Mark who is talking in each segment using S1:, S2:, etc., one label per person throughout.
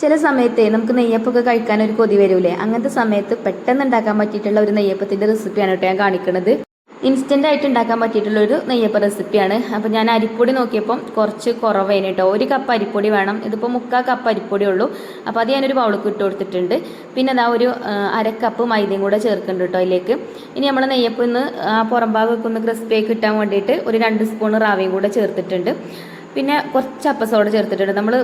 S1: ചില സമയത്തെ നമുക്ക് നെയ്യപ്പൊക്കെ കഴിക്കാൻ ഒരു കൊതി വരൂലേ? അങ്ങനത്തെ സമയത്ത് പെട്ടെന്ന് ഉണ്ടാക്കാൻ പറ്റിയിട്ടുള്ള ഒരു നെയ്യപ്പത്തിന്റെ റെസിപ്പിയാണ് കേട്ടോ ഞാൻ കാണിക്കുന്നത് ഇൻസ്റ്റന്റ് ആയിട്ട് ഉണ്ടാക്കാൻ പറ്റിയിട്ടുള്ള ഒരു നെയ്യപ്പ റെസിപ്പിയാണ് അപ്പോൾ ഞാൻ അരിപ്പൊടി നോക്കിയപ്പം കുറച്ച് കുറവേന് കേട്ടോ. ഒരു കപ്പ് അരിപ്പൊടി വേണം. ഇതിപ്പോ മുക്കാൽ കപ്പ് അരിപ്പൊടി ഉള്ളൂ. അപ്പോൾ അത് ഞാനൊരു ബൗളിക്ക് ഇട്ട് കൊടുത്തിട്ടുണ്ട്. പിന്നെ അതാ ഒരു അര കപ്പ് മൈദയും കൂടെ ചേർക്കുന്നുണ്ട് കേട്ടോ അതിലേക്ക്. ഇനി നമ്മൾ നെയ്യപ്പം ഇന്ന് പുറം ഭാഗമൊക്കെ ഒന്ന് ക്രിസ്പിയായി കിട്ടാൻ വേണ്ടിയിട്ട് ഒരു രണ്ട് സ്പൂൺ റാവയും കൂടെ ചേർത്തിട്ടുണ്ട്. പിന്നെ കുറച്ച് അപ്പസോട ചേർത്തിട്ടുണ്ട്. നമ്മൾ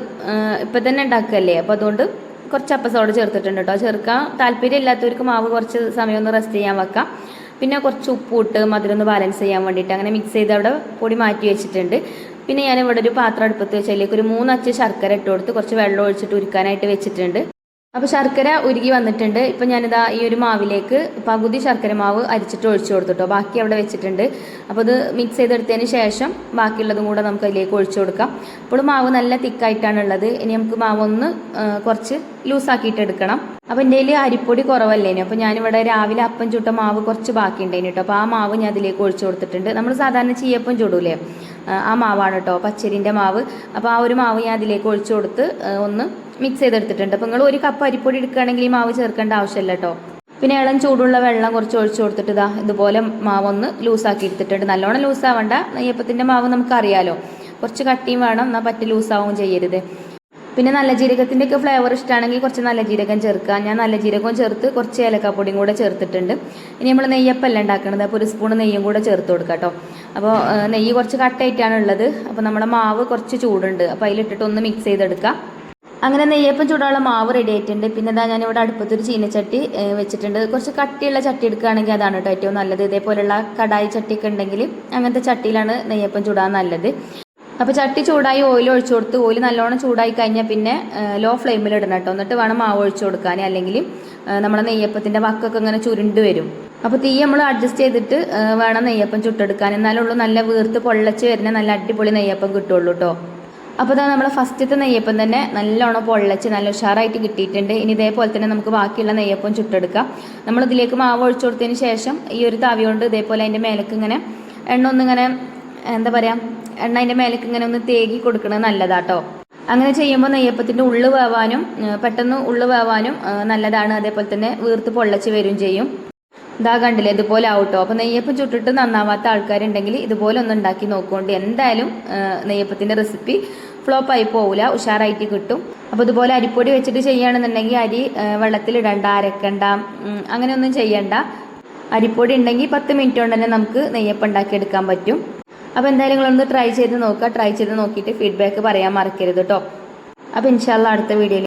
S1: ഇപ്പം തന്നെ ഉണ്ടാക്കുകയല്ലേ അപ്പോൾ അതുകൊണ്ട് കുറച്ച് അപ്പസോട ചേർത്തിട്ടുണ്ട് കേട്ടോ ചേർക്കാൻ താല്പര്യം ഇല്ലാത്തവർക്ക് മാവ് കുറച്ച് സമയം ഒന്ന് റെസ്റ്റ് ചെയ്യാൻ വെക്കാം. പിന്നെ കുറച്ച് ഉപ്പ് ഇട്ട് മധുരം ഒന്ന് ബാലൻസ് ചെയ്യാൻ വേണ്ടിയിട്ട് അങ്ങനെ മിക്സ് ചെയ്ത് അവിടെ പൊടി മാറ്റി വെച്ചിട്ടുണ്ട്. പിന്നെ ഞാൻ ഇവിടെ ഒരു പാത്രം അടുപ്പത്ത് വെച്ച് ഒരു മൂന്നച്ച് ശർക്കര ഇട്ട് കൊടുത്ത് കുറച്ച് വെള്ളം ഒഴിച്ചിട്ട് ഉരുക്കാനായിട്ട് വെച്ചിട്ടുണ്ട്. അപ്പോൾ ശർക്കര ഉരുകി വന്നിട്ടുണ്ട്. ഇപ്പോൾ ഞാനിതാ ഈ ഒരു മാവിലേക്ക് പകുതി ശർക്കര മാവ് അരിച്ചിട്ട് ഒഴിച്ചു കൊടുത്തിട്ടോ. ബാക്കി അവിടെ വെച്ചിട്ടുണ്ട്. അപ്പോൾ ഇത് മിക്സ് ചെയ്തെടുത്തതിന് ശേഷം ബാക്കിയുള്ളതും കൂടെ നമുക്ക് അതിലേക്ക് ഒഴിച്ചു കൊടുക്കാം. അപ്പോൾ മാവ് നല്ല തിക്കായിട്ടാണ് ഉള്ളത്. ഇനി നമുക്ക് മാവ് ഒന്ന് കുറച്ച് ലൂസാക്കിയിട്ട് എടുക്കണം അപ്പോൾ എന്റെ കയ്യിൽ അരിപ്പൊടി കുറവല്ലേനു അപ്പോൾ ഞാനിവിടെ രാവിലെ അപ്പം ചുട്ട മാവ് കുറച്ച് ബാക്കി ഉണ്ടായിന് കേട്ടോ. അപ്പോൾ ആ മാവ് ഞാൻ അതിലേക്ക് ഒഴിച്ചു കൊടുത്തിട്ടുണ്ട്. നമ്മൾ സാധാരണ ചീയപ്പം ചൂടൂലേ? ആ, മാവാണ് കേട്ടോ പച്ചരിന്റെ മാവ്. അപ്പോൾ ആ ഒരു മാവ് ഞാൻ അതിലേക്ക് ഒഴിച്ചു കൊടുത്ത് ഒന്ന് മിക്സ് ചെയ്തെടുത്തിട്ടുണ്ട്. അപ്പോൾ നിങ്ങൾ ഒരു കപ്പ് അരിപ്പൊടി എടുക്കുകയാണെങ്കിൽ ഈ മാവ് ചേർക്കേണ്ട ആവശ്യമില്ല കേട്ടോ. പിന്നെ ഇളം ചൂടുള്ള വെള്ളം കുറച്ച് ഒഴിച്ചു കൊടുത്തിട്ട് ഇതാ ഇതുപോലെ മാവൊന്ന് ലൂസാക്കി എടുത്തിട്ടുണ്ട്. നല്ലോണം ലൂസാവണ്ട. നെയ്യപ്പത്തിന്റെ മാവ് നമുക്കറിയാലോ. കുറച്ച് കട്ടിയും വേണം. എന്നാൽ പറ്റി ലൂസാവും ചെയ്യരുത്. പിന്നെ നല്ല ജീരകത്തിന്റെ ഒക്കെ ഫ്ലേവർ ഇഷ്ടമാണെങ്കിൽ കുറച്ച് നല്ല ജീരകം ചേർക്കുക. ഞാൻ നല്ല ജീരകവും ചേർത്ത് കുറച്ച് ഏലക്കാപ്പൊടിയും കൂടെ ചേർത്തിട്ടുണ്ട്. ഇനി നമ്മൾ നെയ്യപ്പല്ല ഉണ്ടാക്കുന്നത് അപ്പോൾ ഒരു സ്പൂൺ നെയ്യും കൂടെ ചേർത്ത് കൊടുക്കുക കേട്ടോ. അപ്പോൾ നെയ്യ് കുറച്ച് കട്ടായിട്ടാണ് ഉള്ളത്. അപ്പോൾ നമ്മുടെ മാവ് കുറച്ച് ചൂടുണ്ട്. അപ്പോൾ അതിലിട്ടിട്ട് ഒന്ന് മിക്സ് ചെയ്തെടുക്കുക അങ്ങനെ നെയ്യപ്പം ചൂടുള്ള മാവ് റെഡി ആയിട്ടുണ്ട്. പിന്നെ ഇതാ ഞാനിവിടെ അടുപ്പത്തൊരു ചീനച്ചട്ടി വെച്ചിട്ടുണ്ട്. കുറച്ച് കട്ടിയുള്ള ചട്ടി എടുക്കുകയാണെങ്കിൽ അതാണ് കേട്ടോ ഏറ്റവും നല്ലത്. ഇതേപോലെയുള്ള കടായി ചട്ടിയൊക്കെ ഉണ്ടെങ്കിൽ അങ്ങനത്തെ ചട്ടിയിലാണ് നെയ്യപ്പം ചൂടാൻ നല്ലത്. അപ്പോൾ ചട്ടി ചൂടായി ഓയിൽ ഒഴിച്ചു കൊടുത്ത് ഓയിൽ നല്ലോണം ചൂടായി കഴിഞ്ഞാൽ പിന്നെ ലോ ഫ്ലെയിമിൽ ഇടണം കേട്ടോ. എന്നിട്ട് വേണം മാവ് ഒഴിച്ചു കൊടുക്കാൻ അല്ലെങ്കിൽ നമ്മളെ നെയ്യപ്പത്തിന്റെ വക്കൊക്കെ ഇങ്ങനെ ചുരുണ്ട് വരും. അപ്പോൾ തീ നമ്മൾ അഡ്ജസ്റ്റ് ചെയ്തിട്ട് വേണം നെയ്യപ്പം ചുട്ടെടുക്കാൻ. എന്നാലുള്ളൂ നല്ല വീർത്ത് പൊള്ളച്ച് വരുന്ന നല്ല അടിപൊളി നെയ്യപ്പം കിട്ടുള്ളൂ കേട്ടോ അപ്പോൾ ഇതാ നമ്മളെ ഫസ്റ്റത്തെ നെയ്യപ്പം തന്നെ നല്ലോണം പൊള്ളച്ച് നല്ല ഉഷാറായിട്ട് കിട്ടിയിട്ടുണ്ട്. ഇനി ഇതേപോലെ തന്നെ നമുക്ക് ബാക്കിയുള്ള നെയ്യപ്പം ചുട്ടെടുക്കാം. നമ്മൾ ഇതിലേക്ക് മാവ് ഒഴിച്ചു കൊടുത്തതിന് ശേഷം ഈ ഒരു തവി കൊണ്ട് ഇതേപോലെ അതിന്റെ മേലേക്ക് ഇങ്ങനെ എണ്ണ ഒന്നിങ്ങനെ എന്താ പറയുക എണ്ണ അതിന്റെ മേലേക്ക് ഇങ്ങനെ ഒന്ന് തേകി കൊടുക്കുന്നത് നല്ലതാട്ടോ. അങ്ങനെ ചെയ്യുമ്പോൾ നെയ്യപ്പത്തിന്റെ ഉള്ളു വേവാനും പെട്ടെന്ന് ഉള്ളു വേവാനും നല്ലതാണ്. അതേപോലെ തന്നെ വീർത്ത് പൊള്ളച്ച് വരും ചെയ്യും. ഇതാ കണ്ടില്ലേ ഇതുപോലെ ആവട്ടോ. അപ്പോൾ നെയ്യപ്പം ചുട്ടിട്ട് നന്നാവാത്ത ആൾക്കാരുണ്ടെങ്കിൽ ഇതുപോലെ ഒന്ന് ഉണ്ടാക്കി നോക്കുകൊണ്ട് എന്തായാലും നെയ്യപ്പത്തിന്റെ റെസിപ്പി ഫ്ലോപ്പ് ആയി പോവില്ല ഉഷാറായിട്ട് കിട്ടും. അപ്പോൾ ഇതുപോലെ അരിപ്പൊടി വെച്ചിട്ട് ചെയ്യുകയാണെന്നുണ്ടെങ്കിൽ അരി വെള്ളത്തിലിടണ്ട അരക്കണ്ട അങ്ങനെയൊന്നും ചെയ്യണ്ട. അരിപ്പൊടി ഉണ്ടെങ്കിൽ പത്ത് മിനിറ്റ് കൊണ്ട് തന്നെ നമുക്ക് നെയ്യപ്പം ഉണ്ടാക്കിയെടുക്കാൻ പറ്റും. അപ്പോൾ എന്തായാലും നിങ്ങളൊന്ന് ട്രൈ ചെയ്ത് നോക്കുക. ട്രൈ ചെയ്ത് നോക്കിയിട്ട് ഫീഡ്ബാക്ക് പറയാൻ മറക്കരുത് കേട്ടോ അപ്പോൾ ഇൻഷാല്ല അടുത്ത വീഡിയോയിൽ